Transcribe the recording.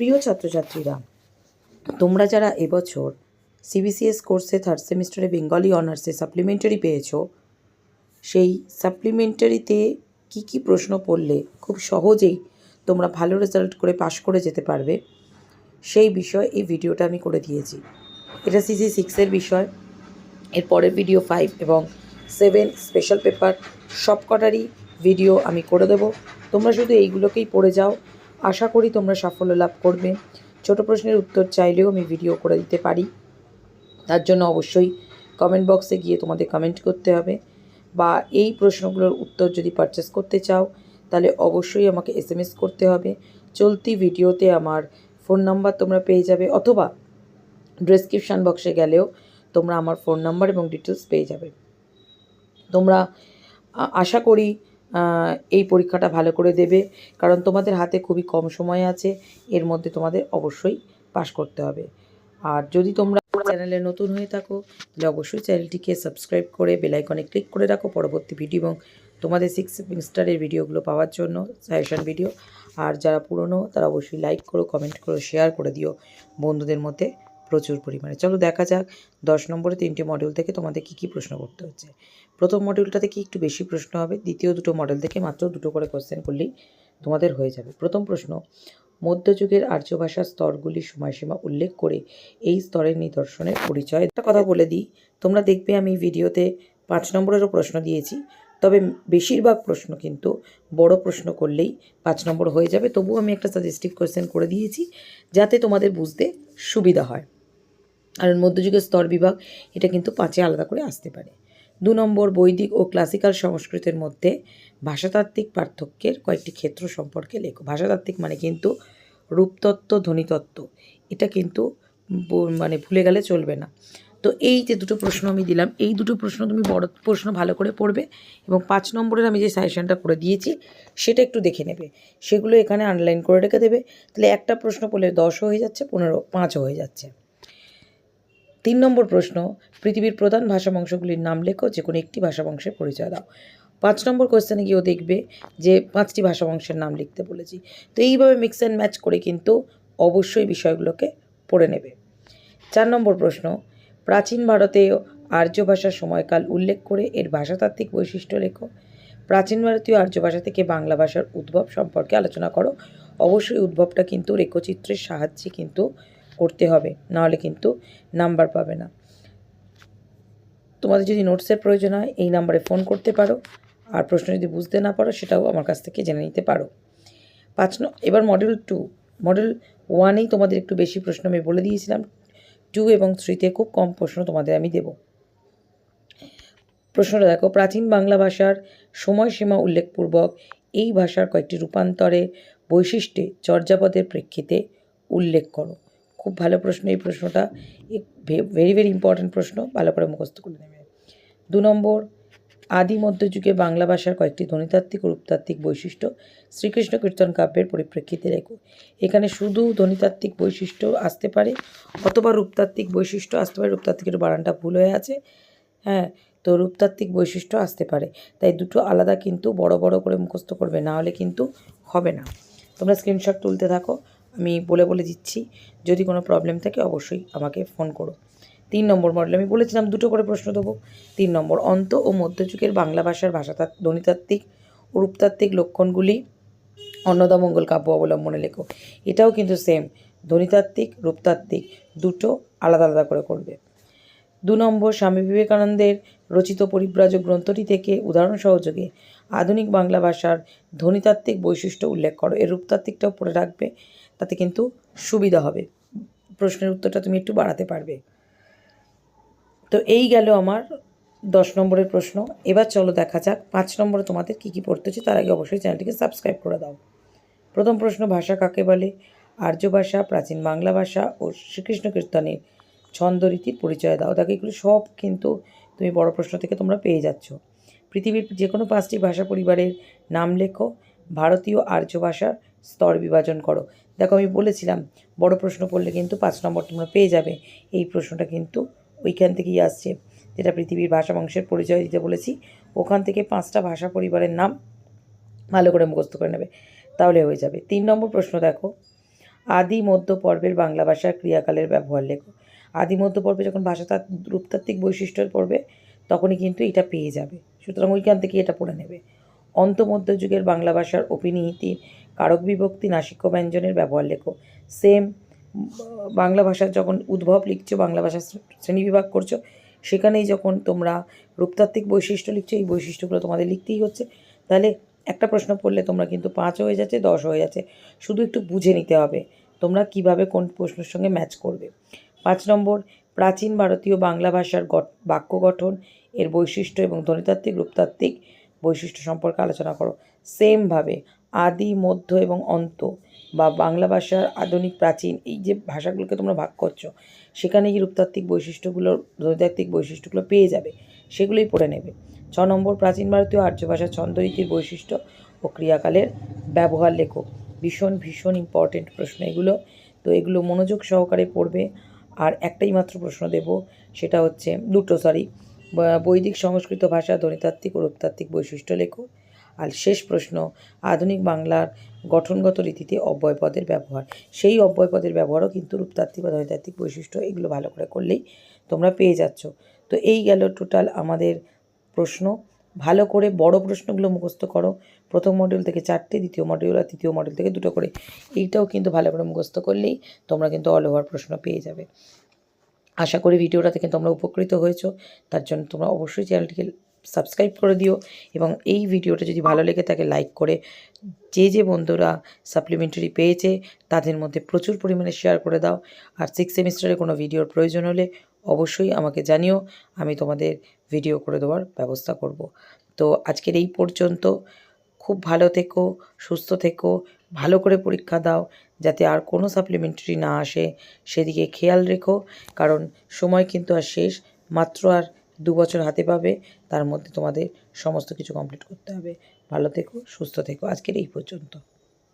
প্রিয় ছাত্রছাত্রীরা, তোমরা যারা এবছর সিবিসিএস কোর্সে থার্ড সেমিস্টারে বেঙ্গলি অনার্সে সাপ্লিমেন্টারি পেয়েছ, সেই সাপ্লিমেন্টারিতে কি কি প্রশ্ন পড়লে খুব সহজেই তোমরা ভালো রেজাল্ট করে পাশ করে যেতে পারবে, সেই বিষয়ে এই ভিডিওটা আমি করে দিয়েছি। এটা সিসি সিক্সের বিষয়, এর পরের ভিডিও ফাইভ এবং সেভেন স্পেশাল পেপার সব কটারই ভিডিও আমি করে দেবো। তোমরা শুধু এইগুলোকেই পড়ে যাও আশা করি তোমরা সাফল্য লাভ করবে। ছোট প্রশ্নের উত্তর চাইলেও আমি ভিডিও করে দিতে পারি। তার জন্য অবশ্যই কমেন্ট বক্সে গিয়ে তোমাদের কমেন্ট করতে হবে। বা এই প্রশ্নগুলোর উত্তর যদি পারচেস করতে চাও, তাহলে অবশ্যই আমাকে এস এম এস করতে হবে। চলতি ভিডিওতে আমার ফোন নাম্বার তোমরা পেয়ে যাবে, অথবা ডেসক্রিপশান বক্সে গেলেও তোমরা আমার ফোন নাম্বার এবং ডিটেলস পেয়ে যাবে। তোমরা আশা করি এই পরীক্ষাটা ভালো করে দেবে। কারণ তোমাদের হাতে খুবই কম সময় আছে, এর মধ্যে তোমাদের অবশ্যই পাশ করতে হবে। আর যদি তোমরা চ্যানেলে নতুন হয়ে থাকো, তাহলে অবশ্যই চ্যানেলটিকে সাবস্ক্রাইব করে বেলাইকনে ক্লিক করে রাখো পরবর্তী ভিডিও এবং তোমাদের সিক্স সেমিস্টারের ভিডিওগুলো পাওয়ার জন্য সাজেশন ভিডিও আর যারা পুরনো, তারা অবশ্যই লাইক করো কমেন্ট করো শেয়ার করে দিও বন্ধুদের মধ্যে। প্রচুর পরিমাণে। চলো দেখা যাক দশ নম্বরে তিনটে মডিউল থেকে তোমাদের কী কী প্রশ্ন করতে হচ্ছে। প্রথম মডিউলটা থেকে একটু বেশি প্রশ্ন হবে? দ্বিতীয় দুটো মডেল থেকে মাত্র দুটো করে কোশ্চেন করলেই তোমাদের হয়ে যাবে। প্রথম প্রশ্ন, মধ্যযুগের আর্য ভাষার স্তরগুলির সময়সীমা উল্লেখ করে এই স্তরের নিদর্শনের পরিচয়। একটা কথা বলে দিই, তোমরা দেখবে আমি ভিডিওতে পাঁচ নম্বরেরও প্রশ্ন দিয়েছি, তবে বেশিরভাগ প্রশ্ন কিন্তু বড় প্রশ্ন করলেই পাঁচ নম্বর হয়ে যাবে। তবুও আমি একটা সাজেস্টিভ কোয়েশ্চেন করে দিয়েছি, যাতে তোমাদের বুঝতে সুবিধা হয়। আর মধ্যযুগের স্তর বিভাগ এটা কিন্তু পাঁচে আলাদা করে আসতে পারে। দু নম্বর বৈদিক ও ক্লাসিক্যাল সংস্কৃতের মধ্যে ভাষাতাত্ত্বিক পার্থক্যের কয়েকটি ক্ষেত্র সম্পর্কে লেখো। ভাষাতাত্ত্বিক মানে কিন্তু রূপতত্ত্ব, ধ্বনিতত্ত্ব। এটা কিন্তু মানে ভুলে গেলে চলবে না। তো এই যে দুটো প্রশ্ন আমি দিলাম, এই দুটো প্রশ্ন তুমি বড় প্রশ্ন ভালো করে পড়বে এবং পাঁচ নম্বরের আমি যে সাজেশনটা করে দিয়েছি সেটা একটু দেখে নেবে। সেগুলো এখানে আনলাইন করে রেখে দেবে। তাহলে একটা প্রশ্ন পড়লে দশও হয়ে যাচ্ছে, পনেরো, পাঁচও হয়ে যাচ্ছে। তিন নম্বর প্রশ্ন, পৃথিবীর প্রধান ভাষা বংশগুলির নাম লেখো যে কোনো একটি ভাষা বংশের পরিচয় দাও। পাঁচ নম্বর কোয়েশ্চেনে গিয়েও দেখবে যে পাঁচটি ভাষা বংশের নাম লিখতে বলেছি। তো এইভাবে মিক্স অ্যান্ড ম্যাচ করে কিন্তু অবশ্যই বিষয়গুলোকে পড়ে নেবে। চার নম্বর প্রশ্ন, প্রাচীন ভারতে আর্য ভাষার সময়কাল উল্লেখ করে এর ভাষাতাত্ত্বিক বৈশিষ্ট্য লেখো। প্রাচীন ভারতীয় আর্য ভাষা থেকে বাংলা ভাষার উদ্ভব সম্পর্কে আলোচনা করো। অবশ্যই উদ্ভবটা কিন্তু রেখচিত্রের সাহায্যে কিন্তু করতে হবে, নাহলে কিন্তু নাম্বার পাবে না। তোমাদের যদি নোটসের প্রয়োজন হয়, এই নাম্বারে ফোন করতে পারো। আর প্রশ্ন যদি বুঝতে না পারো, সেটাও আমার কাছ থেকে জেনে নিতে পারো। পাঁচ ন এবার মডেল টু মডেল ওয়ানেই তোমাদের একটু বেশি প্রশ্ন আমি বলে দিয়েছিলাম। টু এবং থ্রিতে খুব কম প্রশ্ন তোমাদের আমি দেব। প্রশ্নটা দেখো, প্রাচীন বাংলা ভাষার সময়সীমা উল্লেখপূর্বক এই ভাষার কয়েকটি রূপান্তরে বৈশিষ্ট্যে চর্যাপদের প্রেক্ষিতে উল্লেখ করো। খুব ভালো প্রশ্ন, এই প্রশ্নটা ভেরি ভেরি ইম্পর্ট্যান্ট প্রশ্ন, ভালো করে মুখস্থ করে নেবে। দু নম্বর, আদি মধ্যযুগে বাংলা ভাষার কয়েকটি ধ্বনিতাত্ত্বিক ও রূপতাত্ত্বিক বৈশিষ্ট্য শ্রীকৃষ্ণ কীর্তন কাব্যের পরিপ্রেক্ষিতে রেখো এখানে শুধু ধ্বনিতাত্ত্বিক বৈশিষ্ট্য আসতে পারে অথবা রূপতাত্ত্বিক বৈশিষ্ট্য আসতে পারে, রূপতাত্ত্বিকের বানানটা ভুল হয়ে আছে। হ্যাঁ তো রূপতাত্ত্বিক বৈশিষ্ট্য আসতে পারে। তাই দুটো আলাদা কিন্তু বড় বড় করে মুখস্থ করবে, না হলে কিন্তু হবে না। তোমরা স্ক্রিনশট তুলতে থাকো। আমি বলে বলে দিচ্ছি, যদি কোনো প্রবলেম থাকে অবশ্যই আমাকে ফোন করো। তিন নম্বর মডেল আমি বলেছিলাম দুটো করে প্রশ্ন দেবো। তিন নম্বর, অন্ত ও মধ্যযুগের বাংলা ভাষার ভাষাতাত্ত্ব ধ্বনিতাত্ত্বিক, রূপতাত্ত্বিক লক্ষণগুলি অন্নদামঙ্গল কাব্য অবলম্বনে লেখো। এটাও কিন্তু সেম ধ্বনিতাত্ত্বিক, রূপতাত্ত্বিক, দুটো আলাদা আলাদা করে করবে। দু নম্বর, স্বামী বিবেকানন্দের রচিত পরিব্রাজক গ্রন্থটি থেকে উদাহরণ সহযোগে আধুনিক বাংলা ভাষার ধ্বনিতাত্ত্বিক বৈশিষ্ট্য উল্লেখ করো। এর রূপতাত্ত্বিকটাও পড়ে রাখবে। তাতে কিন্তু সুবিধা হবে। প্রশ্নের উত্তরটা তুমি একটু বাড়াতে পারবে। তো এই গেল আমার দশ নম্বরের প্রশ্ন। এবার চলো দেখা যাক পাঁচ নম্বরে তোমাদের কী কী পড়তে হচ্ছে, তার আগে অবশ্যই চ্যানেলটিকে সাবস্ক্রাইব করে দাও। প্রথম প্রশ্ন, ভাষা কাকে বলে? আর্য ভাষা, প্রাচীন বাংলা ভাষা ও শ্রীকৃষ্ণ কীর্তনের ছন্দরীতির পরিচয় দাও। দেখো, এগুলো সব কিন্তু তুমি বড় প্রশ্ন থেকে তোমরা পেয়ে যাচ্ছ। পৃথিবীর যে কোনো পাঁচটি ভাষা পরিবারের নাম লেখো। ভারতীয় আর্য ভাষার স্তর বিভাজন করো। দেখো আমি বলেছিলাম, বড় প্রশ্ন করলে কিন্তু পাঁচ নম্বর তোমরা পেয়ে যাবে। এই প্রশ্নটা কিন্তু ওইখান থেকেই আসছে, যেটা পৃথিবীর ভাষা বংশের পরিচয় দিতে বলেছি। ওখান থেকে পাঁচটা ভাষা পরিবারের নাম ভালো করে মুখস্থ করে নেবে, তাহলে হয়ে যাবে। তিন নম্বর প্রশ্ন দেখো, আদি মধ্য পর্বের বাংলা ভাষার ক্রিয়াকালের ব্যবহার লেখো। আদি মধ্য পর্বে যখন ভাষাতাত্ রূপতাত্ত্বিক বৈশিষ্ট্যের পড়বে তখনই কিন্তু এটা পেয়ে যাবে। সুতরাং ওইখান থেকে এটা পড়ে নেবে। অন্ত মধ্যযুগের বাংলা ভাষার অপিনিহিতি কারক বিভক্তি নাসিক্য ব্যঞ্জনের ব্যবহার লেখো। সেম বাংলা ভাষার যখন উদ্ভব লিখছো, বাংলা ভাষার শ্রেণীবিভাগ করছ, সেখানেই যখন তোমরা রূপতাত্ত্বিক বৈশিষ্ট্য লিখছো, এই বৈশিষ্ট্যগুলো তোমাদের লিখতেই হচ্ছে। তাহলে একটা প্রশ্ন পড়লে তোমরা কিন্তু পাঁচ হয়ে যাচ্ছে, দশ হয়ে যাচ্ছে। শুধু একটু বুঝে নিতে হবে, তোমরা কীভাবে কোন প্রশ্নের সঙ্গে ম্যাচ করবে। পাঁচ নম্বর, প্রাচীন ভারতীয় বাংলা ভাষার গঠ- বাক্য গঠন, এর বৈশিষ্ট্য এবং ধ্বনিতাত্ত্বিক, রূপতাত্ত্বিক বৈশিষ্ট্য সম্পর্কে আলোচনা করো। সেমভাবে আদি, মধ্য এবং অন্ত বা বাংলা ভাষার আধুনিক প্রাচীন এই যে ভাষাগুলোকে তোমরা ভাগ করছ, সেখানে এই রূপতাত্ত্বিক বৈশিষ্ট্যগুলো ধ্বনিতাত্ত্বিক বৈশিষ্ট্যগুলো পেয়ে যাবে, সেগুলোই পড়ে নেবে। ছ নম্বর, প্রাচীন ভারতীয় আর্য ভাষার ছন্দরীতির বৈশিষ্ট্য ও ক্রিয়াকালের ব্যবহার লেখো। ভীষণ ভীষণ ইম্পর্টেন্ট প্রশ্ন এগুলো। তো এগুলো মনোযোগ সহকারে পড়বে। আর একটাই মাত্র প্রশ্ন দেব, সেটা হচ্ছে, দুটো সরি বৈদিক সংস্কৃত ভাষা ধ্বনিতাত্ত্বিক ও রূপতাত্ত্বিক বৈশিষ্ট্য লেখো। আর শেষ প্রশ্ন, আধুনিক বাংলার গঠনগত রীতিতে অব্যয়পদের ব্যবহার। সেই অব্যয়পদের ব্যবহারও কিন্তু রূপতাত্ত্বিক বা ধ্বনিতাত্ত্বিক বৈশিষ্ট্য, এগুলো ভালো করে করলেই তোমরা পেয়ে যাচ্ছ। তো এই গেল টোটাল আমাদের প্রশ্ন। ভালো করে বড় প্রশ্নগুলো মুখস্থ করো। প্রথম মডিউল থেকে চারটে, দ্বিতীয় মডিউল আর তৃতীয় মডিউল থেকে দুটো করে। এইটাও কিন্তু ভালো করে মুখস্থ করলেই তোমরা কিন্তু অল ওভার প্রশ্ন পেয়ে যাবে। আশা করি ভিডিওটা থেকে তোমরা উপকৃত হয়েছো। তার জন্য তোমরা অবশ্যই চ্যানেলটিকে সাবস্ক্রাইব করে দিও এবং এই ভিডিওটা যদি ভালো লেগে থাকে, লাইক করে যে যে বন্ধুরা সাপ্লিমেন্টারি পেয়েছে, তাদের মধ্যে প্রচুর পরিমাণে শেয়ার করে দাও। আর সিক্স সেমিস্টারে কোনো ভিডিওর প্রয়োজন হলে অবশ্যই আমাকে জানিও, আমি তোমাদের ভিডিও করে দেওয়ার ব্যবস্থা করব। তো আজকের এই পর্যন্ত, খুব ভালো থেকো, সুস্থ থেকো ভালো করে পরীক্ষা দাও যাতে আর কোনো সাপ্লিমেন্টারি না আসে। সেদিকে খেয়াল রেখো, কারণ সময় কিন্তু আর শেষ, মাত্র আর দু বছর হাতে পাবে, তার মধ্যে তোমাদের সমস্ত কিছু কমপ্লিট করতে হবে। ভালো থেকো, সুস্থ থেকো, আজকের এই পর্যন্ত।